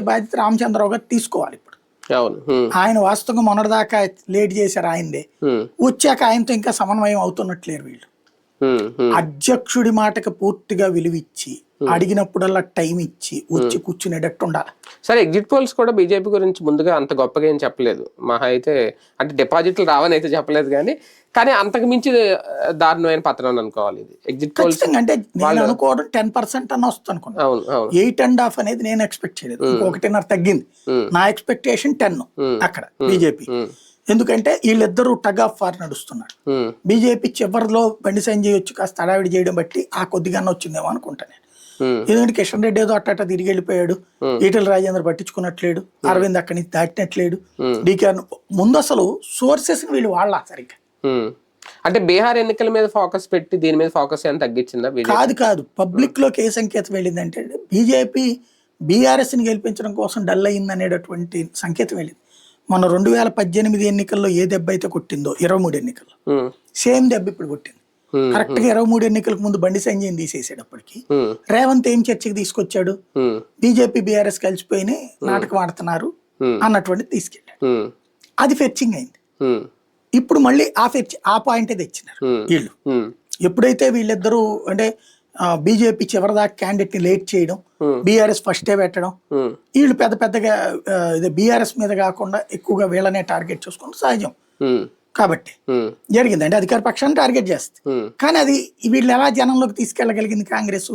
బాధ్యత రామచంద్రరావు గారు తీసుకోవాలి ఇప్పుడు. ఆయన వాస్తవంగా మొన్నటిదాకా లేట్ చేశారు ఆయనదే. వచ్చాక ఆయనతో ఇంకా సమన్వయం అవుతున్నట్లేరు వీళ్ళు. అధ్యక్షుడి మాటకి పూర్తిగా విలువిచ్చి అడిగినప్పుడల్లా టైం ఇచ్చి వచ్చి కూర్చునేటట్టు ఉండాలి. సరే ఎగ్జిట్ పోల్స్ కూడా బీజేపీ గురించి ముందుగా అంత గొప్పగా ఏం చెప్పలేదు. మహా అయితే అంటే డిపాజిట్లు రావని అయితే చెప్పలేదు కానీ కానీ అంతకు మించి దారుణమైన పత్రం అని అనుకోవాలి ఇది. ఎగ్జిట్ పోల్స్ అంటే నేను అనుకోవడం టెన్ పర్సెంట్ అన్న వస్తుంది అనుకున్నాను ఎయిట్ అండ్ హాఫ్ అనేది నేను ఎక్స్పెక్ట్ చేయలేదు. ఒకటిన్నర తగ్గింది. Hmm. నా ఎక్స్పెక్టేషన్ టెన్ అక్కడ బీజేపీ ఎందుకంటే వీళ్ళిద్దరూ టగ్ ఆఫ్ వార్ నడుస్తున్నారు. బీజేపీ చివరిలో బండి సంజయ్ వచ్చి కాస్త హడావిడి చేయడం బట్టి ఆ కొద్దిగానే వచ్చిందేమో అనుకుంటా నేను. ఎందుకంటే కిషన్ రెడ్డి ఏదో అట్ట తిరిగి వెళ్ళిపోయాడు. ఈటల రాజేంద్ర పట్టించుకున్నట్లేడు. అరవింద్ అక్కడి నుంచి దాటినట్లేడు. డీకే ముందు అసలు సోర్సెస్ వీళ్ళు వాళ్ళ సరిగ్గా. అంటే బీహార్ ఎన్నికల మీద ఫోకస్ పెట్టి దీని మీద ఫోకస్ ఏమైనా తగ్గించిందా కాదు కాదు. పబ్లిక్లోకి ఏ సంకేతం వెళ్ళిందంటే బీజేపీ బీఆర్ఎస్ని గెలిపించడం కోసం డల్ అయింది అనేటటువంటి సంకేతం వెళ్ళింది. మొన్న రెండు వేల పద్దెనిమిది ఎన్నికల్లో ఏ దెబ్బ అయితే కొట్టిందో ఇరవై మూడు ఎన్నికల్లో. సేమ్ దెబ్బ ఇప్పుడు కొట్టింది. కరెక్ట్గా ఇరవై మూడు ఎన్నికలకు ముందు బండి సంజయ్ తీసేసేటప్పటికి ఉమ్, రేవంత్ ఏం చర్చకి తీసుకొచ్చాడు? బీజేపీ బీఆర్ఎస్ కలిసిపోయి నాటకం ఆడుతున్నారు Hmm. అన్నటువంటిది తీసుకెళ్ళాడు. అది ఫెర్చింగ్ అయింది. ఇప్పుడు మళ్ళీ ఆ ఫెర్చ్ ఆ పాయింటే తెచ్చినారు Hmm. వీళ్ళు. ఎప్పుడైతే వీళ్ళిద్దరూ అంటే బీజేపీ చివరిదాకా క్యాండిడేట్ని లేట్ చేయడం Hmm. బీఆర్ఎస్ ఫస్టే పెట్టడం వీళ్ళు పెద్ద పెద్దగా బీఆర్ఎస్ మీద కాకుండా ఎక్కువగా వీళ్ళనే టార్గెట్ చేసుకోవడం సహజం. కాబట్టి. ఉమ్, జరిగింది అంటే అధికార పక్షాన్ని టార్గెట్ చేస్తుంది. కానీ అది వీళ్ళు ఎలా జనంలోకి తీసుకెళ్ళగలిగింది కాంగ్రెస్?